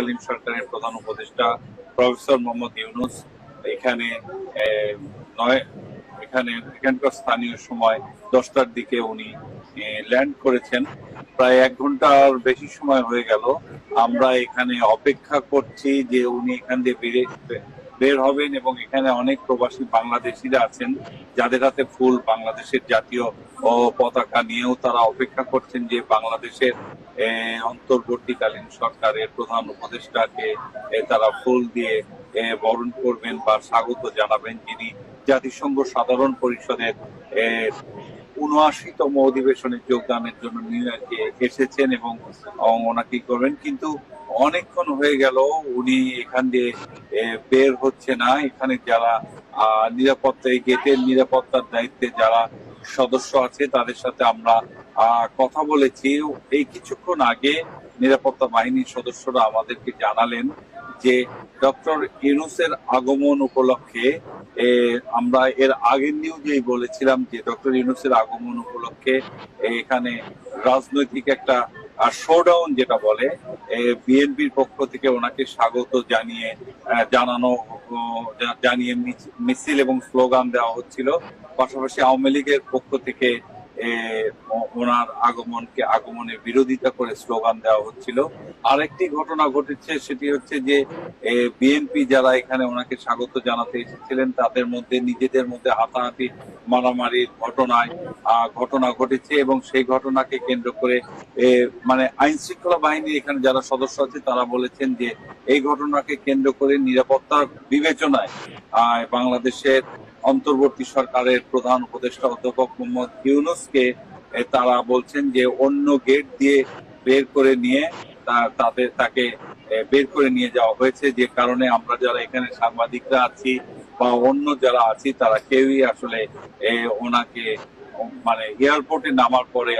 অন্তর্বর্তীকালীন সরকারের প্রধান উপদেষ্টা প্রফেসর মোহাম্মদ ইউনুস এখানে নয়, এখানে, এখানকার স্থানীয় সময় দশটার দিকে উনি ল্যান্ড করেছেন। প্রায় এক ঘণ্টার বেশি সময় হয়ে গেল। আমরা এখানে অপেক্ষা করছি যে উনি এখান দিয়ে বেরিয়ে বের হবেন এবং এখানে অনেক প্রবাসী বাংলাদেশিরা আছেন, যাদের হাতে ফুল বাংলাদেশের জাতীয় পতাকা নিয়েও তারা অপেক্ষা করছেন যে বাংলাদেশের অন্তর্বর্তীকালীন সরকারের প্রধান উপদেষ্টাকে তারা ফুল দিয়ে বরণ করবেন বা স্বাগত জানাবেন যিনি জাতিসংঘ সাধারণ পরিষদের উনআশিতম অধিবেশনে যোগদানের জন্য নিউ ইয়র্কে এসেছেন এবং ওনাকে করবেন। কিন্তু অনেকক্ষণ হয়ে গেল, উনি এখান দিয়ে বের হচ্ছে না। এখানে যারা নিরাপত্তা, এই গেটের নিরাপত্তার দায়িত্বে যারা সদস্য আছে, তাদের সাথে আমরা কথা বলেছি। এই কিছুক্ষণ আগে নিরাপত্তা বাহিনীর সদস্যরা আমাদেরকে জানালেন যে ডক্টর ইউনুসের আগমন উপলক্ষে আমরা এর আগের নিউজেই বলেছিলাম যে ডক্টর ইউনুসের আগমন উপলক্ষে এখানে রাজনৈতিক একটা শোডাউন যেটা বলে বিএনপির পক্ষ থেকে ওনাকে স্বাগত জানিয়ে জানানো জানিয়ে মিছ- মিছিল এবং স্লোগান দেওয়া হচ্ছিল। পাশাপাশি আওয়ামী লীগের পক্ষ থেকে ওনার আগমনকে, আগমনের বিরোধিতা করে স্লোগান দেওয়া হচ্ছিল। আরেকটি ঘটনা ঘটেছে, সেটি হচ্ছে যে বিএনপি যারা এখানে ওনাকে স্বাগত জানাতে এসেছিলেন, তাদের মধ্যে, নিজেদের মধ্যে হাতাহাতি মারামারির ঘটনায় ঘটনা ঘটেছে এবং সেই ঘটনাকে কেন্দ্র করে মানে আইন শৃঙ্খলা বাহিনীর এখানে যারা সদস্য আছে, তারা বলেছেন যে, এই ঘটনাকে কেন্দ্র করে নিরাপত্তার বিবেচনায় বাংলাদেশের অন্তর্বর্তী সরকারের প্রধান উপদেষ্টা অধ্যাপক মোহাম্মদ ইউনুসকে তারা বলছেন যে অন্য গেট দিয়ে বের করে নিয়ে তাদের, তাকে বের করে নিয়ে যাওয়া হয়েছে। যে কারণে আমরা যারা এখানে সাংবাদিকরা আছি বা অন্য যারা আছি, তারা কেউই আসলে ওনাকে মানে এয়ারপোর্টে নামার পরে